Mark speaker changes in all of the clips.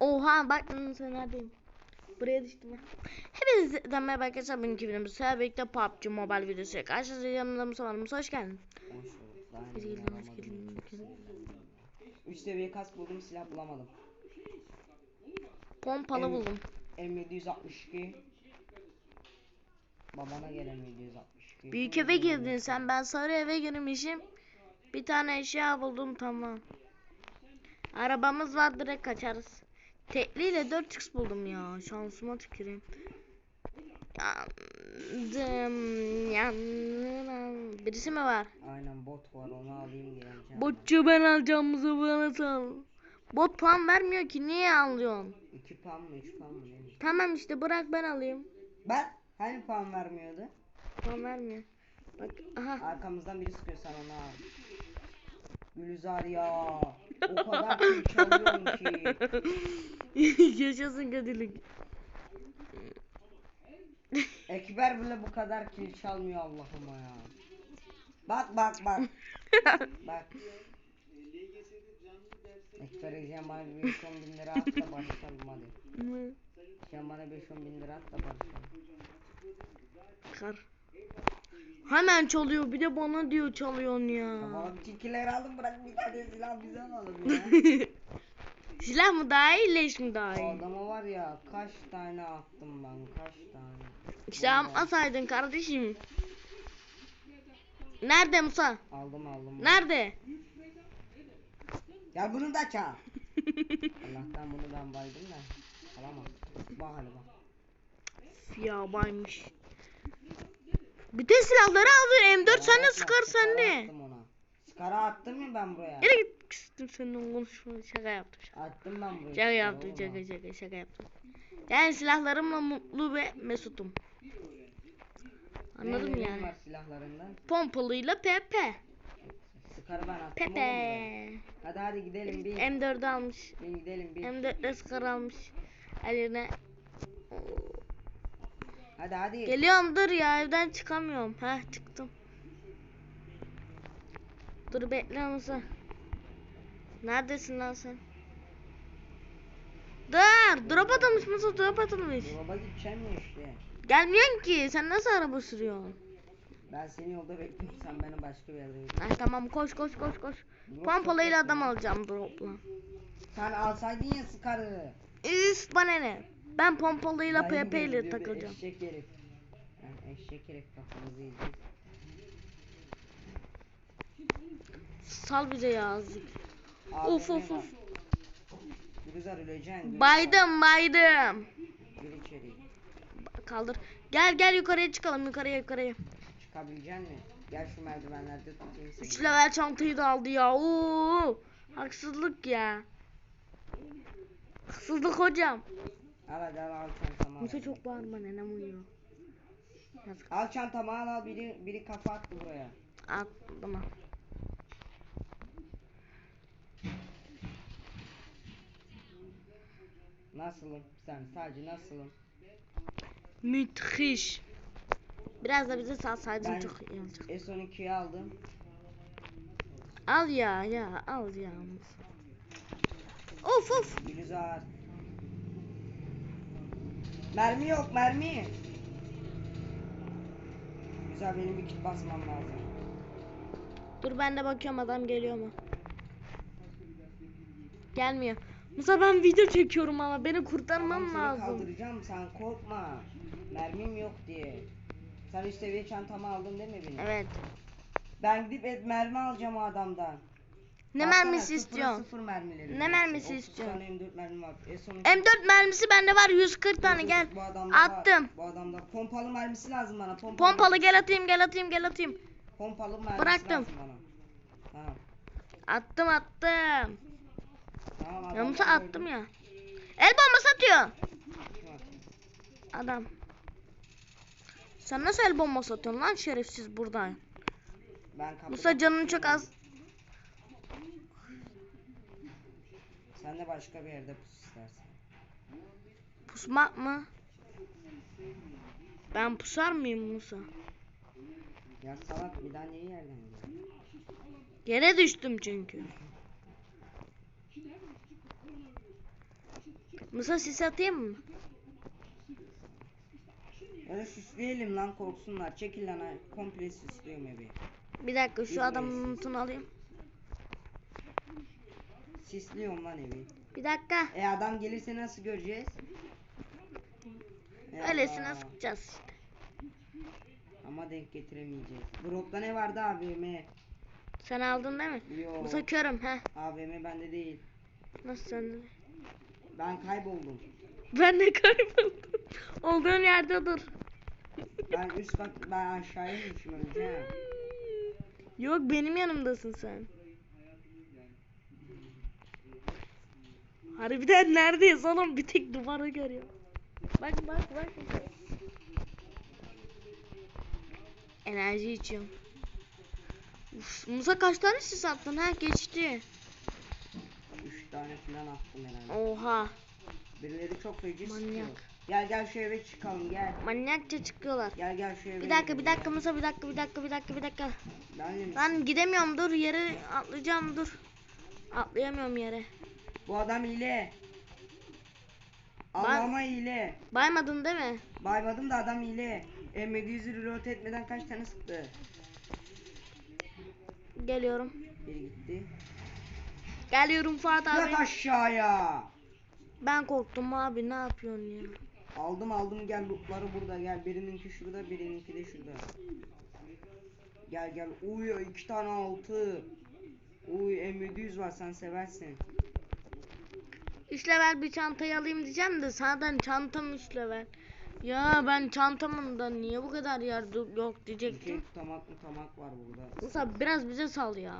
Speaker 1: Oha bak sen neredeyim? Buraya düştüm. Hepinizden merhaba arkadaşlar. Benim kimliğimiz Seher birlikte PUBG Mobile videosu. Karşınızda yanımda Musa var. Musa hoş geldin.
Speaker 2: Hoş bulduk. Daha
Speaker 1: Hoş
Speaker 2: henüz
Speaker 1: geldin, hoş
Speaker 2: bulamadım.
Speaker 1: geldin, hoş geldin.
Speaker 2: Üç seviye kask buldum silah bulamadım.
Speaker 1: Pompalı
Speaker 2: Evet.
Speaker 1: buldum.
Speaker 2: M762 Babana gelen M762
Speaker 1: Büyük eve girdin sen. Ben sarı eve girmişim. Bir tane eşya buldum tamam. Arabamız var direkt kaçarız. Tekliyle 4x buldum ya. Şansıma tüküreyim. Yandım, yandım. Birisi mi var?
Speaker 2: Aynen bot var onu alayım geleceğim.
Speaker 1: Botçu ben alacağımızı bana sal. Bot puan vermiyor ki niye alıyorsun?
Speaker 2: 2 puan mı 3 puan mı neymiş?
Speaker 1: Tamam işte bırak ben alayım.
Speaker 2: Ben hani puan vermiyordu?
Speaker 1: Puan vermiyor. Bak aha.
Speaker 2: Arkamızdan biri sıkıyor sen onu al. Gülizar ya. O kadar kill çalıyorum ki.
Speaker 1: Yaşasın kötülük.
Speaker 2: Ekber bile bu kadar kill çalmıyor Allah'ıma ya. Bak bak bak. bak. Ekber Ece'ye bana bir 5 10 bin lira at da başlayalım hadi. Sen bana 5 10 bin lira at da başlayalım.
Speaker 1: Kar. Hemen çalıyor bir de bana diyor çalıyorsun
Speaker 2: Ya bütün killleri aldım bırak bir tane silah bize alalım ya.
Speaker 1: Silah mı daha iyi leş mi daha iyi?
Speaker 2: adama var ya kaç tane attım ben kaç tane.
Speaker 1: İşte almasaydın kardeşim. Nerede Musa?
Speaker 2: Aldım aldım.
Speaker 1: Nerede?
Speaker 2: Gel bunu da çal. Allah'tan bunu ben baydım da. Alamam. Bak hadi bak.
Speaker 1: Ya baymış. Bütün silahları aldın. M4 sende sıkar sende.
Speaker 2: Skara attım ya ben buraya.
Speaker 1: Yere git küstüm seninle konuşma. Şaka yaptım. Şaka,
Speaker 2: Attım ben buraya.
Speaker 1: şaka yaptım. Şaka şaka şaka yaptım. Yani silahlarımla mutlu ve mesutum. Anladın mı
Speaker 2: Neylerin
Speaker 1: yani?
Speaker 2: var silahlarından?
Speaker 1: Pompalıyla PP.
Speaker 2: Skarı ben attım oğlum buraya.
Speaker 1: Pepe.
Speaker 2: Hadi hadi gidelim bir.
Speaker 1: M4'ü almış.
Speaker 2: Bir gidelim bir.
Speaker 1: M4'le skar almış. Eline.
Speaker 2: Hadi hadi.
Speaker 1: Geliyorum dur ya evden çıkamıyorum. Heh çıktım. Dur bekle Musa. Neredesin lan sen? Dur drop atılmış Musa drop atılmış.
Speaker 2: Baba gideceğim ya işte.
Speaker 1: Gelmiyorsun ki sen nasıl araba sürüyorsun?
Speaker 2: Ben seni yolda bekliyorum sen beni başka bir yerde bekle.
Speaker 1: Ay tamam koş koş koş koş.
Speaker 2: Drop
Speaker 1: Pompalıyla
Speaker 2: çok
Speaker 1: adam alacağım dropla.
Speaker 2: Sen alsaydın ya skarı.
Speaker 1: Üf bana ne? Ben pompalıyla PP ile takılacağım.
Speaker 2: Eşek herif. Yani eşek herif kafamızı yiyeceğiz.
Speaker 1: Sal bize ya azıcık. Of of of.
Speaker 2: Gülizar öleceksin. Gülizar.
Speaker 1: Baydım baydım.
Speaker 2: Gir içeri.
Speaker 1: Kaldır. Gel gel yukarıya çıkalım yukarıya yukarıya.
Speaker 2: Çıkabilecek misin? Gel şu merdivenlerde tutayım seni.
Speaker 1: 3 level çantayı da aldı ya. Oo! Haksızlık ya. Haksızlık hocam.
Speaker 2: Al hadi al al çantamı al.
Speaker 1: Musa çok bağırma nenem uyuyor. Yazık.
Speaker 2: Al çantamı al al biri, biri kafa attı buraya.
Speaker 1: Atlıma.
Speaker 2: Nasılım? Sen sadece nasılım?
Speaker 1: Müthiş. Biraz da bize salsaydın
Speaker 2: Ben
Speaker 1: çok iyi olacak.
Speaker 2: S12'yi aldım.
Speaker 1: Al ya ya al ya. Of of.
Speaker 2: Gülizar. Mermi yok mermi. Güzel benim bir kit basmam lazım.
Speaker 1: Dur ben de bakıyorum adam geliyor mu? Gelmiyor. Musa ben video çekiyorum ama beni kurtarmam
Speaker 2: seni
Speaker 1: lazım.
Speaker 2: kaldıracağım sen korkma. Mermim yok diye. Sen üst seviye çantamı aldın değil mi benim?
Speaker 1: Evet.
Speaker 2: Ben gidip et mermi alacağım o adamdan.
Speaker 1: Ne
Speaker 2: Baksana,
Speaker 1: mermisi
Speaker 2: sıfıra
Speaker 1: istiyorsun?
Speaker 2: Sıfır mermileri.
Speaker 1: Ne mermisi
Speaker 2: 30
Speaker 1: istiyorsun?
Speaker 2: tane M4 mermi var. S12
Speaker 1: M4 mermisi bende var 140 tane gel.
Speaker 2: Bu adamda
Speaker 1: Attım.
Speaker 2: Bu adamda pompalı mermisi lazım bana. Pompalı,
Speaker 1: Pompalı gel atayım gel atayım gel atayım.
Speaker 2: Pompalı mermisi
Speaker 1: Bıraktım.
Speaker 2: lazım bana. Tamam.
Speaker 1: Attım attım.
Speaker 2: Tamam
Speaker 1: attım ya. El bombası atıyor. Adam. Sen nasıl el bombası atıyorsun lan şerefsiz buradan.
Speaker 2: Ben
Speaker 1: Musa canın çok az.
Speaker 2: Sen de başka bir yerde pus istersen.
Speaker 1: Pusmak mı? Ben pusar mıyım Musa?
Speaker 2: Ya salak bir daha niye yerden?
Speaker 1: Yere düştüm çünkü. Musa sis atayım mı?
Speaker 2: Ya da süsleyelim lan korksunlar. Çekil lan ha, komple süslüyorum evi.
Speaker 1: Bir dakika şu
Speaker 2: Bilmiyorum
Speaker 1: adamın
Speaker 2: siz.
Speaker 1: notunu alayım.
Speaker 2: Sisliyorum lan evi.
Speaker 1: Bir dakika.
Speaker 2: E adam gelirse nasıl göreceğiz? Ya
Speaker 1: Öylesine
Speaker 2: Allah.
Speaker 1: sıkacağız işte.
Speaker 2: Ama denk getiremeyeceğiz. Drop'ta ne vardı AVM?
Speaker 1: Sen aldın değil mi?
Speaker 2: Yok.
Speaker 1: Musa körüm he.
Speaker 2: AVM bende değil.
Speaker 1: Nasıl sende?
Speaker 2: Ben kayboldum.
Speaker 1: Ben de kayboldum. Olduğun yerde dur.
Speaker 2: Ben üst kat, ben aşağıya inmişim öleceğim.
Speaker 1: Yok benim yanımdasın sen. Harbiden neredeyiz oğlum? Bir tek duvarı görüyorum. Bak bak bak. Enerji içiyorum. Uf, Musa kaç tane sis attın ha? Geçti.
Speaker 2: Tane falan attım herhalde.
Speaker 1: Oha.
Speaker 2: Birileri çok feci sıkıyor.
Speaker 1: Manyak.
Speaker 2: Gel gel şu eve çıkalım gel.
Speaker 1: Manyakça çıkıyorlar.
Speaker 2: Gel gel şu eve
Speaker 1: Bir dakika bir dakika. Musa bir dakika bir dakika bir dakika bir dakika. Ben gidemiyorum dur yere atlayacağım dur. Atlayamıyorum yere.
Speaker 2: Bu adam hile. Allah'ıma hile.
Speaker 1: Baymadın değil mi? Baymadım
Speaker 2: Baymadım da adam hile. M700'ü reload etmeden kaç tane sıktı?
Speaker 1: Geliyorum.
Speaker 2: Biri gitti.
Speaker 1: Geliyorum Fuat abi.
Speaker 2: Yat aşağıya.
Speaker 1: Ben korktum abi ne yapıyorsun ya?
Speaker 2: Aldım aldım gel lootları burada gel. Birininki şurada birininki de şurada. Gel gel. Uy iki tane altı. Uy M700 var sen seversin.
Speaker 1: 3 level bir çantayı alayım diyeceğim de zaten çantam 3 level. Ya ben çantamın da niye bu kadar yer yok
Speaker 2: Bir şey
Speaker 1: diyecektim.
Speaker 2: tutamak mutamak var burada.
Speaker 1: Musa biraz bize sal ya.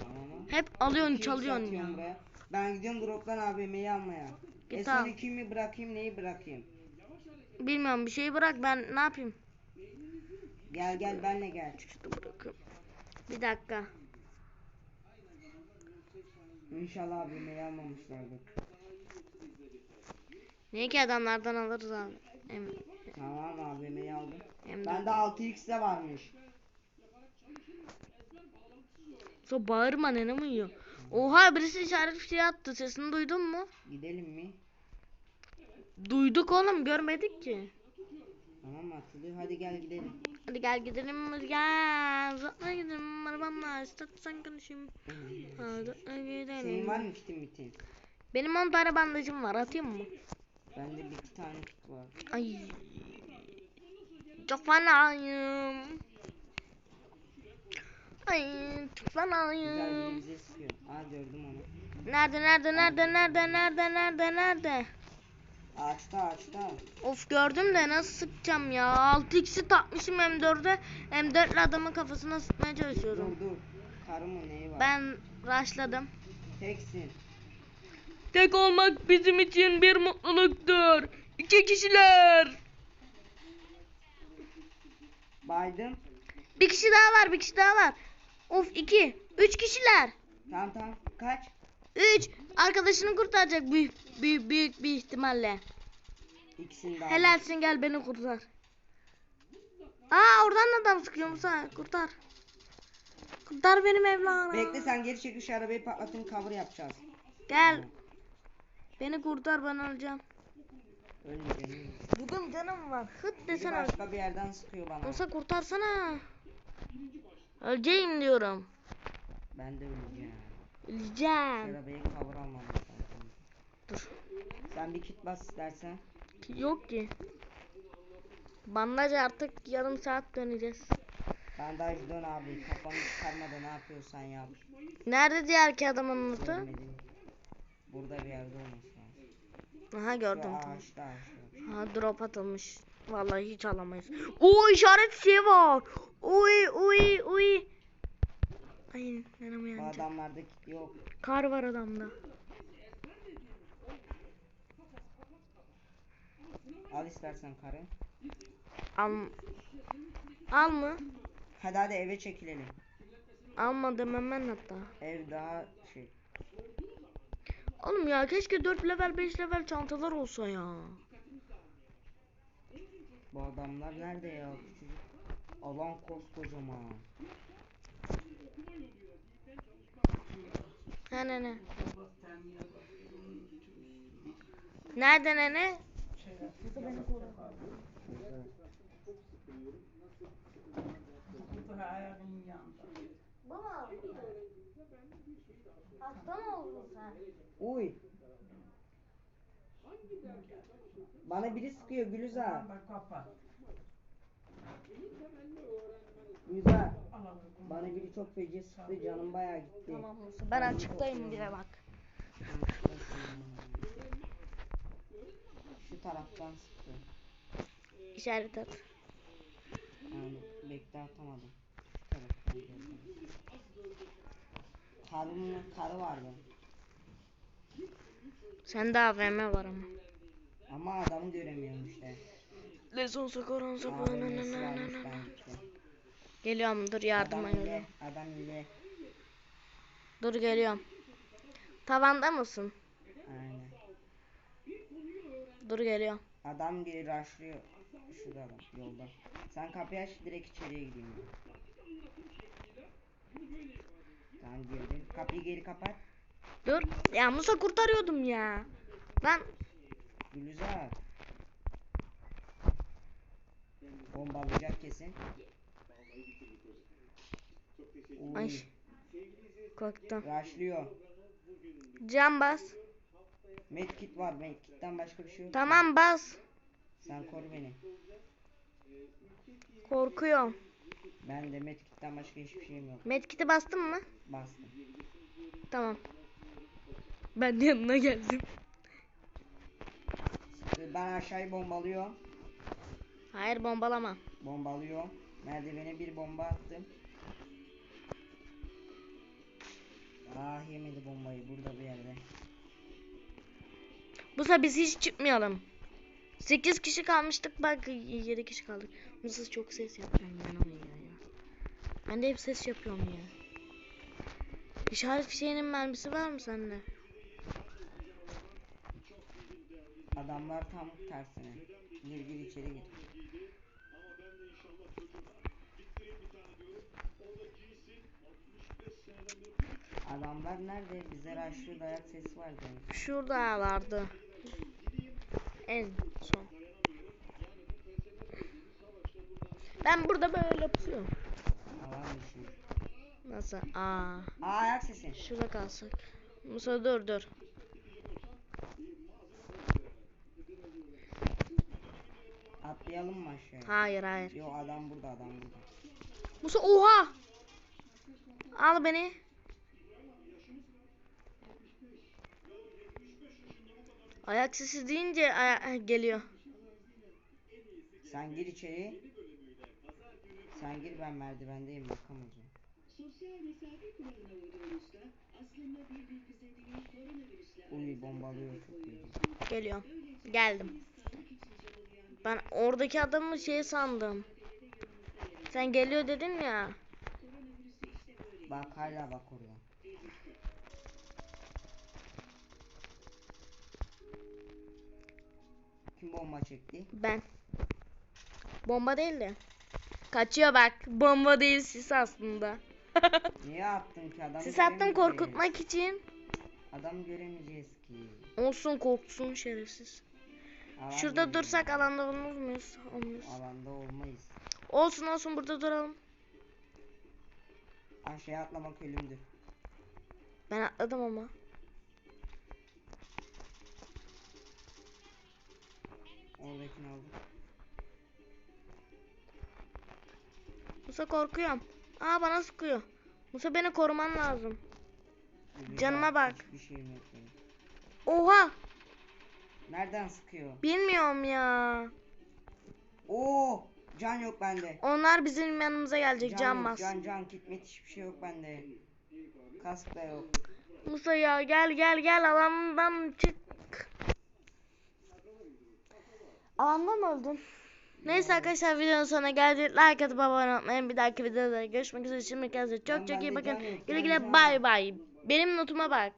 Speaker 2: Tamam mı?
Speaker 1: Hep alıyorsun çalıyorsun ya.
Speaker 2: buraya. Ben gidiyorum drop'tan AVM'yi almaya.
Speaker 1: Git
Speaker 2: E son kimi bırakayım neyi bırakayım?
Speaker 1: Bilmiyorum bir şeyi bırak ben ne yapayım?
Speaker 2: Gel gel benle gel.
Speaker 1: Bir dakika.
Speaker 2: İnşallah AVM'yi almamışlardır.
Speaker 1: Niye ki adamlardan alırız abi? Em,
Speaker 2: Tamam AVM'yi aldım.
Speaker 1: em
Speaker 2: Bende 6x de varmış.
Speaker 1: Musa bağırma ne mi uyuyor? Oha birisi işaret bir şey attı sesini duydun mu?
Speaker 2: Gidelim mi?
Speaker 1: Duyduk oğlum görmedik ki.
Speaker 2: Tamam atılıyor. Hadi gel gidelim.
Speaker 1: Hadi gel gidelim hadi gel. Uzatma gidelim arabamla istersen konuşayım. Hadi gidelim.
Speaker 2: Senin var mı kitin bitin?
Speaker 1: Benim 10 tane bandajım var atayım mı?
Speaker 2: Bende bir iki tane kit var.
Speaker 1: Ay. Çok fanayım. Ay çok fanayım.
Speaker 2: sıkıyor. Aa gördüm onu.
Speaker 1: Nerede nerede nerede nerede nerede nerede nerede?
Speaker 2: Ağaçta ağaçta.
Speaker 1: Of gördüm de nasıl sıkacağım ya. 6x'i takmışım M4'e. M4'le adamın kafasına sıkmaya
Speaker 2: Dur
Speaker 1: çalışıyorum.
Speaker 2: dur. Karı mı neyi var?
Speaker 1: Ben rushladım.
Speaker 2: Teksin.
Speaker 1: Tek olmak bizim için bir mutluluktur. İki kişiler.
Speaker 2: Baydım.
Speaker 1: Bir kişi daha var, bir kişi daha var. Of iki. Üç kişiler.
Speaker 2: Tamam tamam. Kaç?
Speaker 1: Üç. Arkadaşını kurtaracak büyük, büyük, büyük bir ihtimalle.
Speaker 2: İkisini de aldım.
Speaker 1: Helalsin gel beni kurtar. Aa oradan da adam sıkıyor Musa. Kurtar. Kurtar benim evladım.
Speaker 2: Bekle sen geri çekil şu arabayı patlatayım cover yapacağız.
Speaker 1: Gel. Beni kurtar ben öleceğim.
Speaker 2: Ölmeyeceğim.
Speaker 1: Bugün canım var. Hıt
Speaker 2: Biri
Speaker 1: desene.
Speaker 2: başka bir yerden sıkıyor bana.
Speaker 1: Musa kurtarsana. Öleceğim diyorum.
Speaker 2: Ben de öleceğim.
Speaker 1: Öleceğim.
Speaker 2: arabayı cover almam lazım.
Speaker 1: Dur.
Speaker 2: Sen bir kit bas istersen.
Speaker 1: Yok ki. Bandaj artık yarım saat döneceğiz.
Speaker 2: Bandaj dön abi. Kafanı çıkarma da ne yapıyorsan yap.
Speaker 1: Nerede diğer ki adamın notu?
Speaker 2: Burada bir yerde olması lazım.
Speaker 1: Aha gördüm. tamam. Ha drop atılmış. Vallahi hiç alamayız. Oo işaret şey var. Uy uy uy. Ay yanım yanacak.
Speaker 2: adamlarda yok.
Speaker 1: Kar var adamda.
Speaker 2: Al istersen karı.
Speaker 1: Al. Al mı?
Speaker 2: Hadi hadi eve çekilelim.
Speaker 1: Alma demem ben hatta.
Speaker 2: Ev daha şey.
Speaker 1: Oğlum ya keşke 4 level 5 level çantalar olsa ya.
Speaker 2: Bu adamlar nerede ya küçücük? Alan koskocaman.
Speaker 1: He ne ne. Nerede nene? Bu Hasta mı oldun sen?
Speaker 2: Uy. Bana biri sıkıyor Gülüza. Gülüza. Bana biri çok feci sıktı canım bayağı gitti.
Speaker 1: Tamam Musa. Ben açıklayayım bile bak.
Speaker 2: Şu taraftan sıktı.
Speaker 1: İşaret at.
Speaker 2: Yani bekle atamadım. Şu taraftan geldi. Karımın karı vardı.
Speaker 1: Sende AVM var ama.
Speaker 2: Ama adamı göremiyorum işte.
Speaker 1: Leson sokoron
Speaker 2: gittim.
Speaker 1: Geliyorum dur yardıma
Speaker 2: Adam ile, adam ile.
Speaker 1: Dur geliyorum. Tavanda mısın?
Speaker 2: Aynen.
Speaker 1: Dur geliyorum.
Speaker 2: Adam geri rushlıyor. Şurada adam yolda. Sen kapıyı aç direkt içeriye gideyim. Ben. Tamam girdim. Kapıyı geri kapat.
Speaker 1: Dur. Ya Musa kurtarıyordum ya. Lan
Speaker 2: Gülüzar. Bombalayacak kesin.
Speaker 1: Ay. Korktum.
Speaker 2: rushlıyor.
Speaker 1: Cam bas.
Speaker 2: Medkit var. Medkit'ten başka bir şey yok.
Speaker 1: Tamam bas.
Speaker 2: Sen koru beni.
Speaker 1: Korkuyorum.
Speaker 2: Ben de medkit'ten başka hiçbir şeyim yok.
Speaker 1: Medkit'i bastın mı?
Speaker 2: Bastım.
Speaker 1: Tamam. Ben de yanına geldim.
Speaker 2: Ben aşağıyı bombalıyorum.
Speaker 1: Hayır bombalama.
Speaker 2: Bombalıyorum. Merdivene bir bomba attım. Ah yemedi bombayı burada bir yerde.
Speaker 1: Bu sefer biz hiç çıkmayalım. 8 kişi kalmıştık bak 7 kişi kaldık. Musa çok ses yapıyorum ben. Ben de hep ses yapıyorum ya. İşaret fişeğinin mermisi var mı sende?
Speaker 2: Adamlar tam tersine. Gir gir içeri gir. Adamlar nerede? Bize raşlı dayak sesi vardı.
Speaker 1: Şurada vardı. En son. Ben burada böyle yapıyorum. Nasıl? Aa.
Speaker 2: Aa ayak sesi.
Speaker 1: Şurada kalsak. Musa dur dur.
Speaker 2: Atlayalım mı aşağıya?
Speaker 1: Hayır hayır.
Speaker 2: Yo adam burada adam burada.
Speaker 1: Musa oha. Al beni. Ayak sesi deyince aya- geliyor.
Speaker 2: Sen gir içeri. Sen gir ben merdivendeyim bakamayacağım.
Speaker 3: Sosyal mesafe kuralına uyduğunuzda aslında birbirinize değil koronavirüsle
Speaker 2: Uy bombalıyor çok iyi.
Speaker 1: Geliyorum. Geldim. Ben oradaki adamı şey sandım. Sen geliyor dedin ya.
Speaker 2: Bak hala bak orada. Kim bomba çekti?
Speaker 1: Ben. Bomba değil de. Kaçıyor bak. Bomba değil sis aslında.
Speaker 2: Niye attın ki adam?
Speaker 1: sis attım korkutmak için.
Speaker 2: Adam göremeyeceğiz ki.
Speaker 1: Olsun korksun şerefsiz.
Speaker 2: Alan
Speaker 1: Şurada
Speaker 2: geliyor.
Speaker 1: dursak alanda olmaz mıyız? Olmuyoruz.
Speaker 2: Alanda olmayız.
Speaker 1: Olsun olsun burada duralım.
Speaker 2: Aşağıya atlamak ölümdür.
Speaker 1: Ben atladım ama.
Speaker 2: Oradakini aldım.
Speaker 1: Musa korkuyorum. Aa bana sıkıyor. Musa beni koruman lazım.
Speaker 2: Ölüyor.
Speaker 1: Canıma bak.
Speaker 2: Hiçbir şeyim yok benim.
Speaker 1: Oha!
Speaker 2: Nereden sıkıyor?
Speaker 1: Bilmiyorum ya.
Speaker 2: Oo! Can yok bende.
Speaker 1: Onlar bizim yanımıza gelecek. Can,
Speaker 2: yok,
Speaker 1: bas.
Speaker 2: Can can kitmet hiçbir şey yok bende. Kask da yok.
Speaker 1: Musa ya gel gel gel alandan çık. Alandan mı öldün? Neyse arkadaşlar videonun sonuna geldik. Like atıp abone olmayı. Bir dahaki videoda görüşmek üzere. Şimdi kendinize çok çok iyi bakın. Güle güle bay bay. Benim notuma bak.